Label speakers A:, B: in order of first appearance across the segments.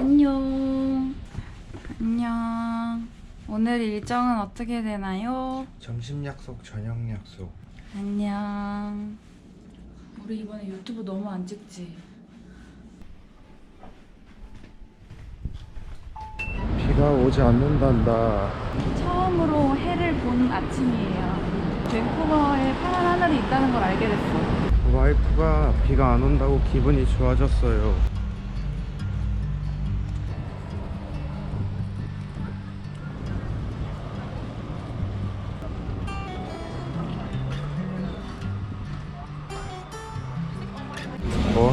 A: 안녕. 안녕. 오늘 일정은 어떻게 되나요?
B: 점심 약속, 저녁 약속.
A: 안녕. 우리 이번에 유튜브 너무 안 찍지?
B: 비가 오지 않는단다.
A: 처음으로 해를 본 아침이에요. 밴쿠버에 파란 하늘이 있다는 걸 알게 됐어.
B: 와이프가 비가 안 온다고 기분이 좋아졌어요.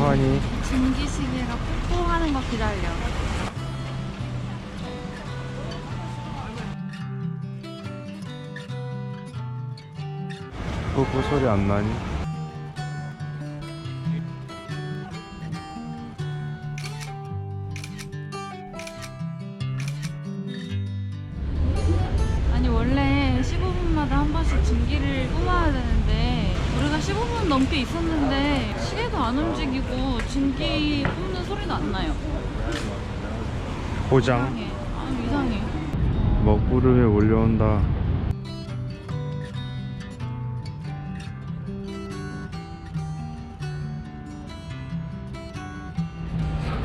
B: 뭐하니?
A: 증기시계가 뽀뽀하는 거 기다려.
B: 뽀뽀 소리 안 나니?
A: 아니 원래 15분마다 한 번씩 증기를 뽑아야 되는데 우리가 15분 넘게 있었는데 시계도 안 움직이고 증기 뽑는 소리도 안 나요.
B: 고장.
A: 이상해. 아 이상해.
B: 먹구름이 몰려온다.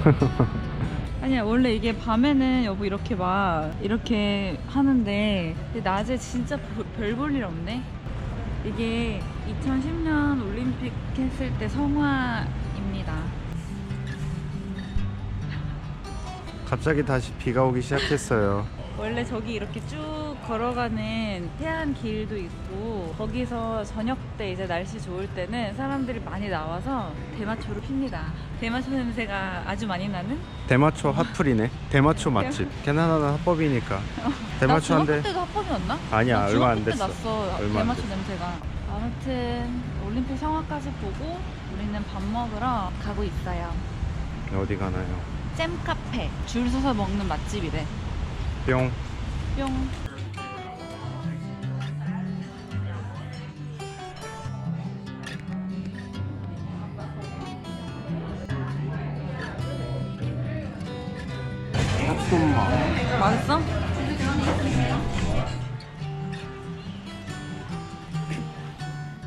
A: 아니야 원래 이게 밤에는 여보 이렇게 막 이렇게 하는데 낮에 진짜 별 볼 일 없네. 이게 2010년 올림픽 했을 때 성화입니다.
B: 갑자기 다시 비가 오기 시작했어요.
A: 원래 저기 이렇게 쭉 걸어가는 태안 길도 있고 거기서 저녁 때 이제 날씨 좋을 때는 사람들이 많이 나와서 대마초를 핍니다. 대마초 냄새가 아주 많이 나는?
B: 대마초 핫플이네. 대마초 맛집. 캐나다는 합법이니까. 대마초 나한
A: 중학교
B: 대.
A: 때도 합법이었나?
B: 아니야,
A: 나
B: 얼마
A: 중학교 안때
B: 됐어.
A: 났어
B: 얼마 안
A: 대마초 냄새가. 아무튼 올림픽 성화까지 보고 우리는 밥 먹으러 가고 있어요.
B: 어디 가나요?
A: 잼 카페 줄 서서 먹는 맛집이래.
B: 뿅.
A: 뿅. 맛있어?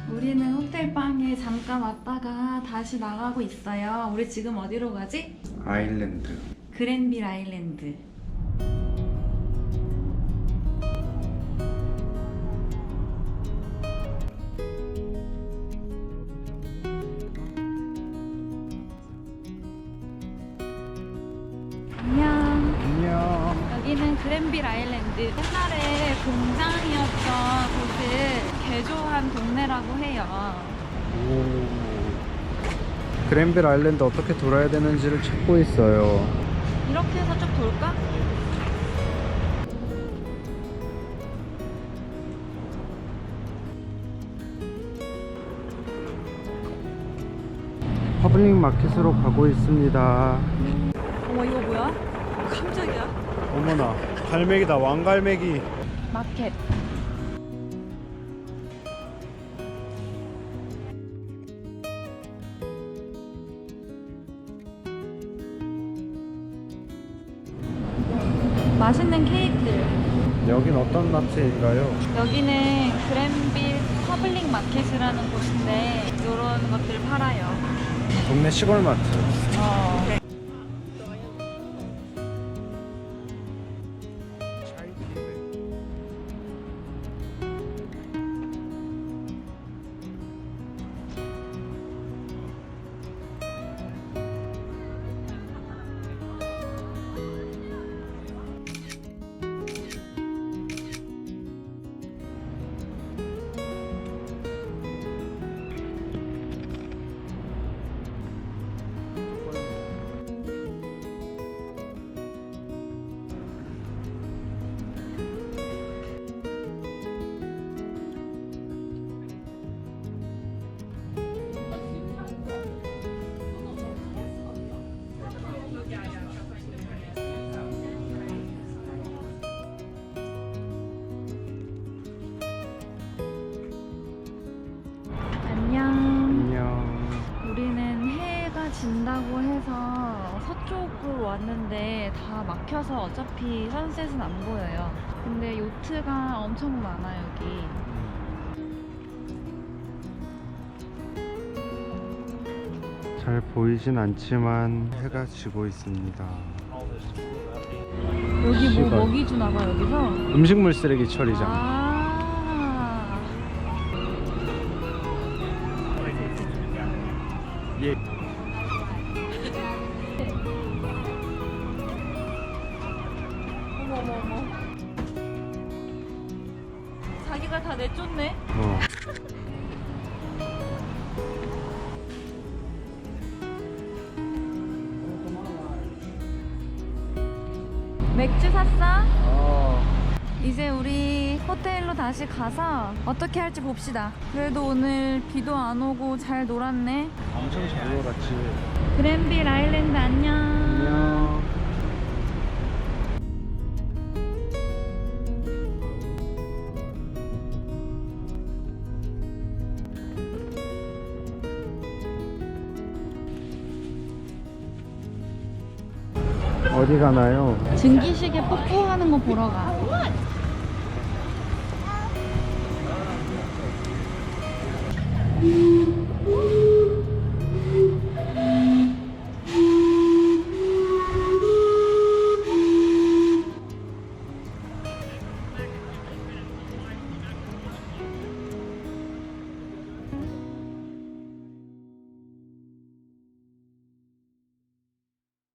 A: 우리는 호텔 방에 잠깐 왔다가 다시 나가고 있어요. 우리 지금 어디로 가지?
B: 아일랜드.
A: 그랜빌 아일랜드. 그랜빌 아일랜드. 옛날에 공장이었던 곳을 개조한 동네라고 해요.
B: 오. 그랜빌 아일랜드 어떻게 돌아야 되는지를 찾고 있어요.
A: 이렇게 해서 쭉 돌까?
B: 퍼블릭 마켓으로 가고 있습니다.
A: 어머 이거 뭐야? 깜짝이야.
B: 어머나, 갈매기다, 왕갈매기.
A: 마켓. 맛있는 케이크들.
B: 여긴 어떤 마트인가요?
A: 여기는 그랜빌 퍼블릭 마켓이라는 곳인데 이런 것들 팔아요.
B: 동네 시골 마트.
A: 어. 다 막혀서 어차피 선셋은 안 보여요. 근데 요트가 엄청 많아 여기.
B: 잘 보이진 않지만 해가 지고 있습니다.
A: 여기 뭐
B: 시발.
A: 먹이 주나 봐 여기서.
B: 음식물 쓰레기 처리장.
A: 아.
B: 예.
A: 다 내쫓네.
B: 어.
A: 맥주 샀어?
B: 어.
A: 이제 우리 호텔로 다시 가서 어떻게 할지 봅시다. 그래도 오늘 비도 안 오고 잘 놀았네.
B: 엄청 잘 놀았지.
A: 그랜빌 아일랜드 안녕.
B: 안녕. 어디 가나요?
A: 증기시계 뽀뽀하는 거 보러 가.